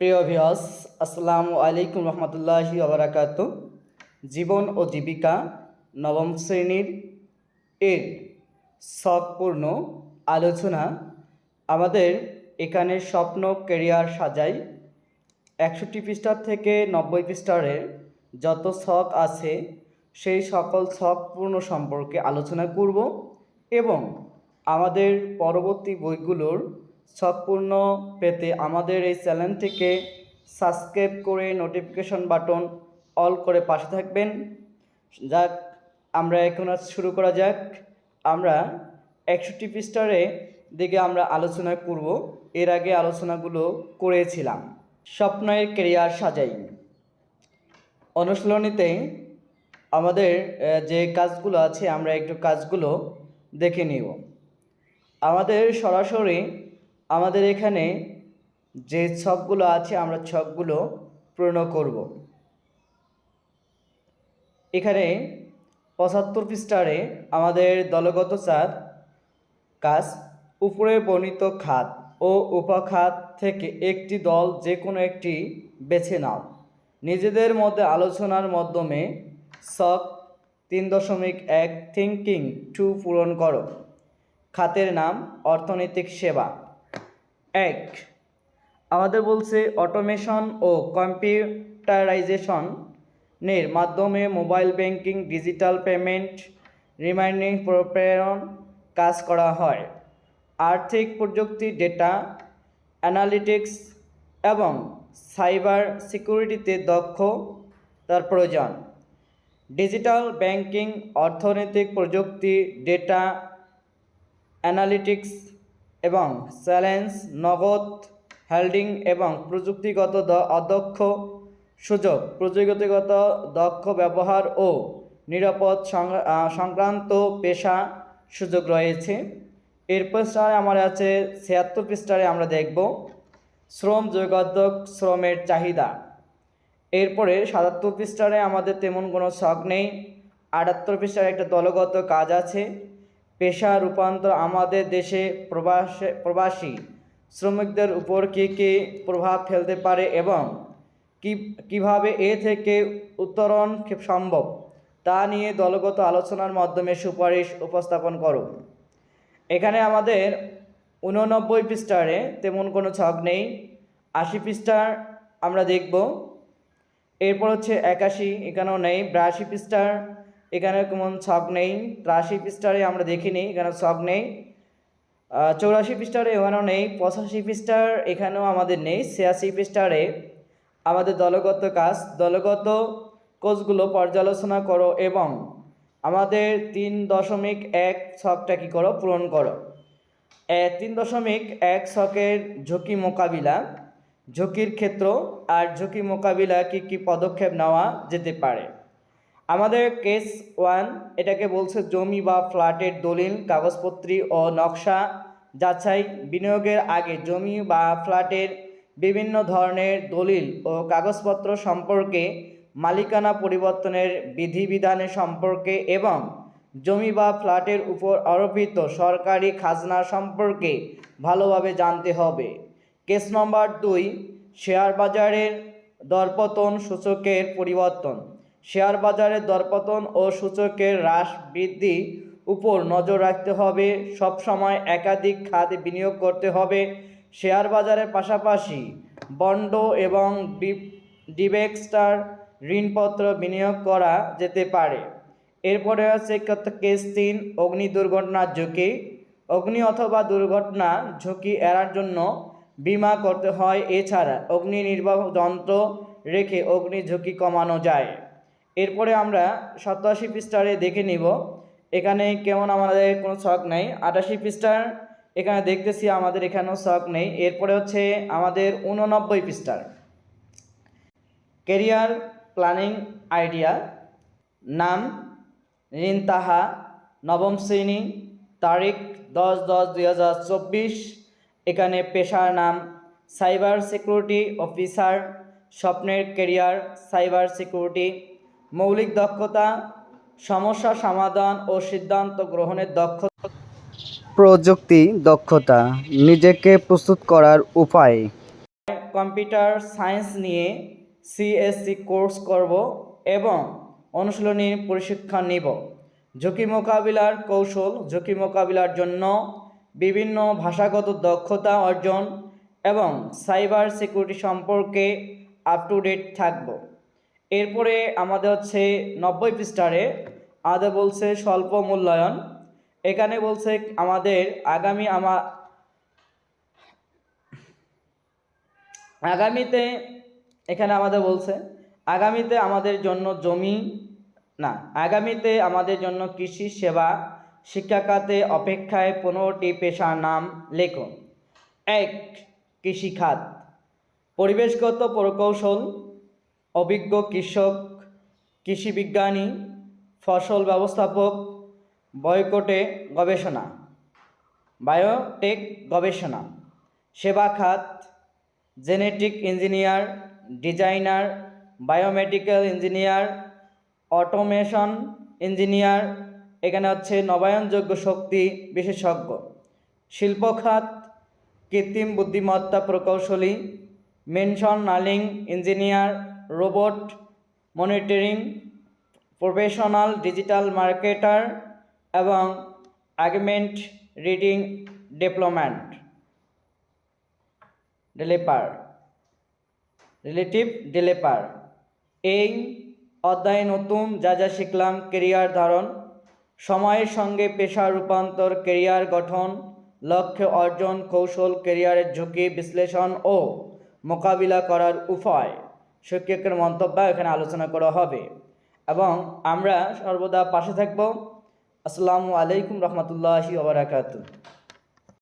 প্রিয় ভিওস আসসালামু আলাইকুম রহমতুল্লাহি ওবরাকাত জীবন ও জীবিকা, নবম শ্রেণির এর সবপূর্ণ আলোচনা। আমাদের এখানে স্বপ্ন কেরিয়ার সাজাই। একষট্টি পৃষ্ঠার থেকে নব্বই পৃষ্ঠারের যত শখ আছে, সেই সকল শখ পূর্ণ সম্পর্কে আলোচনা করব এবং আমাদের পরবর্তী বইগুলোর সম্পূর্ণ পেতে আমাদের এই চ্যানেলটিকে সাবস্ক্রাইব করে নোটিফিকেশন বাটন অল করে পাশে থাকবেন। যাক, আমরা এখন আজ শুরু করা যাক। আমরা একষট্টি পৃষ্ঠারে দিকে আমরা আলোচনা করব। এর আগে আলোচনাগুলো করেছিলাম। স্বপ্নের কেরিয়ার সাজাই। অনুশীলনীতে আমাদের যে কাজগুলো আছে, আমরা একটু কাজগুলো দেখে নিব। আমাদের সরাসরি আমাদের এখানে যে ছকগুলো আছে, আমরা ছকগুলো পূর্ণ করব। এখানে পঁচাত্তর পৃষ্ঠারে আমাদের দলগত চার কাজ, উপরে বর্ণিত খাত ও উপখাত থেকে একটি দল যে কোনো একটি বেছে নাও। নিজেদের মধ্যে আলোচনার মাধ্যমে সক তিন দশমিক এক থিঙ্কিং টু পূরণ করো। খাতের নাম অর্থনৈতিক সেবা। এক। আমাদের বলছে অটোমেশন ও কম্পিউটারাইজেশনের মাধ্যমে mobile banking digital payment reminding প্রেরণ কাজ করা হয়। আর্থিক প্রযুক্তি ডেটা অ্যানালিটিক্স এবং সাইবার সিকিউরিটিতে দক্ষ, তার প্রয়োজন। ডিজিটাল ব্যাংকিং অর্থনৈতিক প্রযুক্তি ডেটা অ্যানালিটিক্স এবং চ্যালেঞ্জ, নগদ, হোল্ডিং এবং প্রযুক্তিগত অদক্ষ সুযোগ, প্রযুক্তিগত দক্ষ ব্যবহার ও নিরাপদ সংক্রান্ত পেশা সুযোগ রয়েছে। এর পৃষ্ঠায় আমার আছে ছিয়াত্তর পৃষ্ঠারে আমরা দেখব। শ্রম যোগাযোগ শ্রমের চাহিদা। এরপরে সাতাত্তর পৃষ্ঠারে আমাদের তেমন কোনো শখ নেই। আটাত্তর পৃষ্ঠার একটা দলগত কাজ আছে। পেশা রূপান্তর আমাদের দেশে প্রবাসে, প্রবাসী শ্রমিকদের উপর কী কী প্রভাব ফেলতে পারে এবং কি, কীভাবে এ থেকে উত্তরণ সম্ভব তা নিয়ে দলগত আলোচনার মাধ্যমে সুপারিশ উপস্থাপন করো এখানে আমাদের উননব্বই পৃষ্ঠারে তেমন কোনো ছক নেই। আশি পৃষ্ঠার আমরা দেখব। এরপর হচ্ছে একাশি, এখানেও নেই। বিরাশি পৃষ্ঠার এখানে কেমন ছক নেই? ত্রাশি পৃষ্ঠারে আমরা দেখিনি, এখানে ছক নেই। চৌরাশি পৃষ্ঠারে এখানেও নেই, পঁচাশি পৃষ্ঠার এখানেও আমাদের নেই, ছিয়াশি পৃষ্ঠারে আমাদের দলগত কাজ। দলগত কোচগুলো পর্যালোচনা করো এবং আমাদের তিন দশমিক এক ছকটা কী করো? পূরণ করো। তিন দশমিক এক ছকের ঝুঁকি মোকাবিলা, ঝুঁকির ক্ষেত্র আর ঝুঁকি মোকাবিলা কী কী পদক্ষেপ নেওয়া যেতে পারে? আমাদের কেস ওয়ান, এটাকে বলছে জমি বা ফ্ল্যাটের দলিল, কাগজপত্রী ও নকশা যাচাই, বিনিয়োগের আগে জমি বা ফ্ল্যাটের বিভিন্ন ধরনের দলিল ও কাগজপত্র সম্পর্কে, মালিকানা পরিবর্তনের বিধিবিধানের সম্পর্কে এবং জমি বা ফ্ল্যাটের উপর আরোপিত সরকারি খাজনা সম্পর্কে ভালোভাবে জানতে হবে। কেস নম্বর দুই শেয়ার বাজারের দরপতন সূচকের পরিবর্তন। শেয়ার বাজারের দরপতন ও সূচকের হ্রাস বৃদ্ধি উপর নজর রাখতে হবে। সবসময় একাধিক খাতে বিনিয়োগ করতে হবে। শেয়ার বাজারের পাশাপাশি বন্ড এবং ডিবেক্সটার ঋণপত্র বিনিয়োগ করা যেতে পারে। এরপরে আছে কেস তিন অগ্নি দুর্ঘটনার ঝুঁকি। অগ্নি অথবা দুর্ঘটনা ঝুঁকি এড়ার জন্য বিমা করতে হয়। এছাড়া অগ্নি নির্বাহ যন্ত্র রেখে অগ্নি ঝুঁকি কমানো যায়। এরপরে আমরা সতাশি পৃষ্ঠারে দেখে নিব। এখানে কেমন আমাদের কোনো শখ নেই। আটাশি পৃষ্ঠার এখানে দেখতেছি আমাদের এখানেও শখ নেই। এরপরে হচ্ছে আমাদের উননব্বই পৃষ্ঠার। Career planning idea. নাম রিনতাহা। নবম শ্রেণি। তারিখ দশ দশ দুই হাজার চব্বিশ। এখানে পেশার নাম সাইবার সিকিউরিটি অফিসার। স্বপ্নের কেরিয়ার সাইবার সিকিউরিটি। মৌলিক দক্ষতা সমস্যা সমাধান ও সিদ্ধান্ত গ্রহণের দক্ষতা প্রযুক্তি দক্ষতা নিজেকে প্রস্তুত করার উপায়। কম্পিউটার সায়েন্স নিয়ে সিএসসি কোর্স করব এবং অনুশীলনী প্রশিক্ষণ নিব। ঝুঁকি মোকাবিলার কৌশল ঝুঁকি মোকাবিলার জন্য বিভিন্ন ভাষাগত দক্ষতা অর্জন এবং সাইবার সিকিউরিটি সম্পর্কে আপ টু ডেট থাকব। এরপরে আমাদের হচ্ছে নব্বই পৃষ্ঠারে আমাদের বলছে স্বল্প মূল্যায়ন। এখানে বলছে আমাদের আগামী আমা, আগামীতে, এখানে আমাদের বলছে, আগামীতে আমাদের জন্য জমি, না, আগামীতে আমাদের জন্য কৃষি সেবা, শিক্ষা খাতে অপেক্ষায় পনেরোটি পেশার নাম লেখুন এক কৃষিখাত পরিবেশগত প্রকৌশল অভিজ্ঞ কৃষক, কৃষি বিজ্ঞানী, ফসল ব্যবস্থাপক, বয়কটে গবেষণা, বায়োটেক গবেষণা, সেবা খাত, genetic engineer, designer, biomedical engineer, automation engineer, এখানে হচ্ছে নবায়নযোগ্য শক্তি বিশেষজ্ঞ, শিল্প খাত, কৃত্রিম বুদ্ধিমত্তা প্রকৌশলী, mention নালিং engineer robot monitoring, professional digital marketer এবং augmented reality development developer. Relative developer. এই অধ্যায়ে নতুন যা যা শিখলাম, কেরিয়ার ধারণ, সময়ের সঙ্গে পেশা রূপান্তর, কেরিয়ার গঠন, লক্ষ্য অর্জন, কৌশল, কেরিয়ারের ঝুঁকি বিশ্লেষণ ও মোকাবিলা করার উপায়। শিক্ষকের মন্তব্য এখানে আলোচনা করা হবে। এবং আমরা সর্বদা পাশে থাকব। আসসালামু আলাইকুম রহমতুল্লাহি ওবরাকাতু